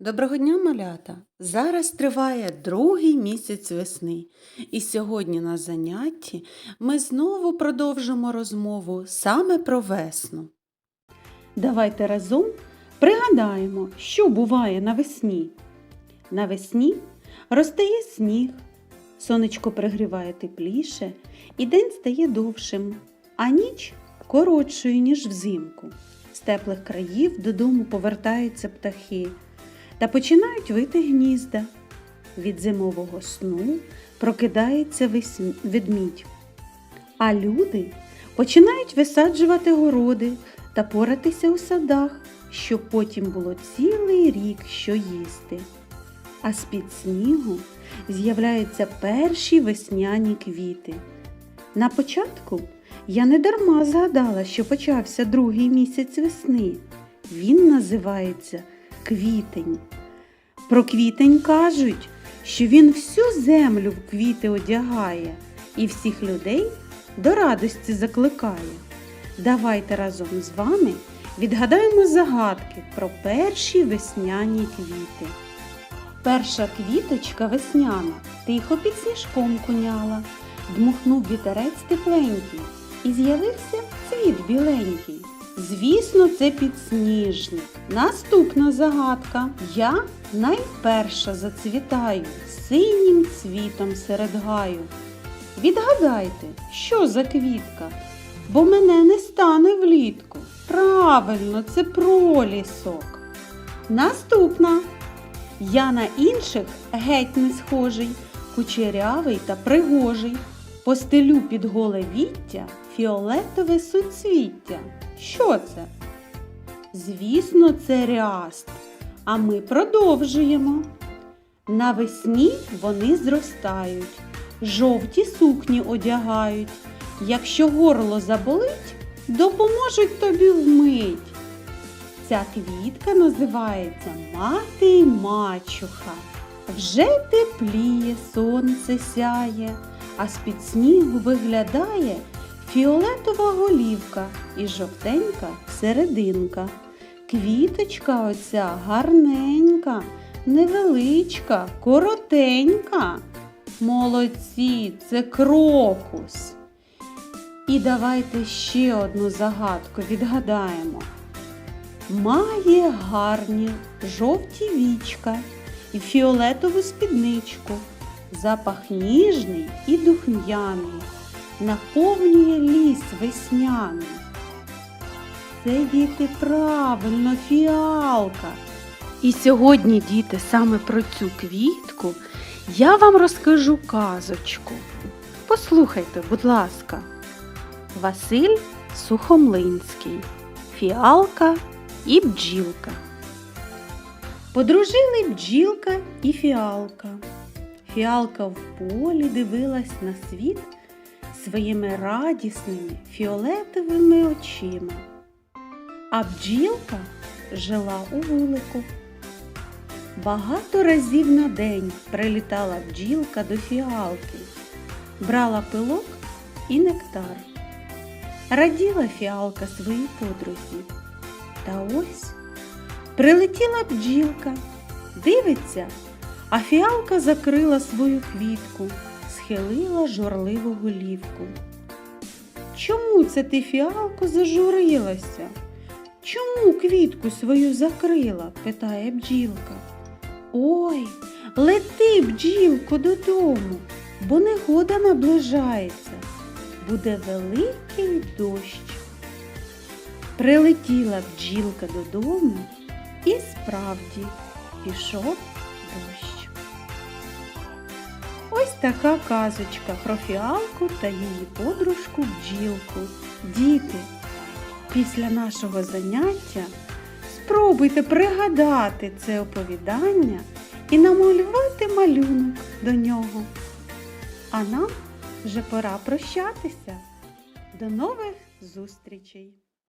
Доброго дня, малята! Зараз триває другий місяць весни, і сьогодні на занятті ми знову продовжимо розмову саме про весну. Давайте разом пригадаємо, що буває навесні. Навесні розтає сніг, сонечко пригріває тепліше, і день стає довшим, а ніч коротшою, ніж взимку. З теплих країв додому повертаються птахи та починають вити гнізда. Від зимового сну прокидається ведмідь. А люди починають висаджувати городи та поратися у садах, щоб потім було цілий рік що їсти. А з-під снігу з'являються перші весняні квіти. На початку я не дарма згадала, що почався другий місяць весни. Він називається квітень. Про квітень кажуть, що він всю землю в квіти одягає і всіх людей до радості закликає. Давайте разом з вами відгадаємо загадки про перші весняні квіти. Перша квіточка весняна тихо під сніжком куняла, дмухнув вітерець тепленький і з'явився цвіт біленький. Звісно, це підсніжник. Наступна загадка. Я найперша зацвітаю синім цвітом серед гаю. Відгадайте, що за квітка? Бо мене не стане влітку. Правильно, це пролісок. Наступна. Я на інших геть не схожий, кучерявий та пригожий. Постелю під голе віття фіолетове суцвіття. Що це? Звісно, це ряст. А ми продовжуємо. Навесні вони зростають, жовті сукні одягають. Якщо горло заболить, допоможуть тобі вмить. Ця квітка називається мати мачуха. Вже тепліє, сонце сяє, а з-під снігу виглядає фіолетова голівка і жовтенька серединка. Квіточка оця гарненька, невеличка, коротенька. Молодці, це крокус. І давайте ще одну загадку відгадаємо. Має гарні жовті вічка і фіолетову спідничку. Запах ніжний і духм'яний, наповнює ліс весняний. Це діти правильно, фіалка. І сьогодні, діти, саме про цю квітку я вам розкажу казочку. Послухайте, будь ласка, Василь Сухомлинський, фіалка і бджілка. Подружили бджілка і фіалка. Фіалка в полі дивилась на світ своїми радісними фіолетовими очима. А бджілка жила у вулику. Багато разів на день прилітала бджілка до фіалки, брала пилок і нектар. Раділа фіалка своїй подрузі. Та ось прилетіла бджілка, дивиться, а фіалка закрила свою квітку, схилила журливу голівку. Чому це ти, фіалко, зажурилася? Чому квітку свою закрила? питає бджілка. Ой, лети, бджілко, додому, бо негода наближається. Буде великий дощ. Прилетіла бджілка додому і справді пішов дощ. Ось така казочка про фіалку та її подружку бджілку. Діти, після нашого заняття спробуйте пригадати це оповідання і намалювати малюнок до нього. А нам вже пора прощатися. До нових зустрічей!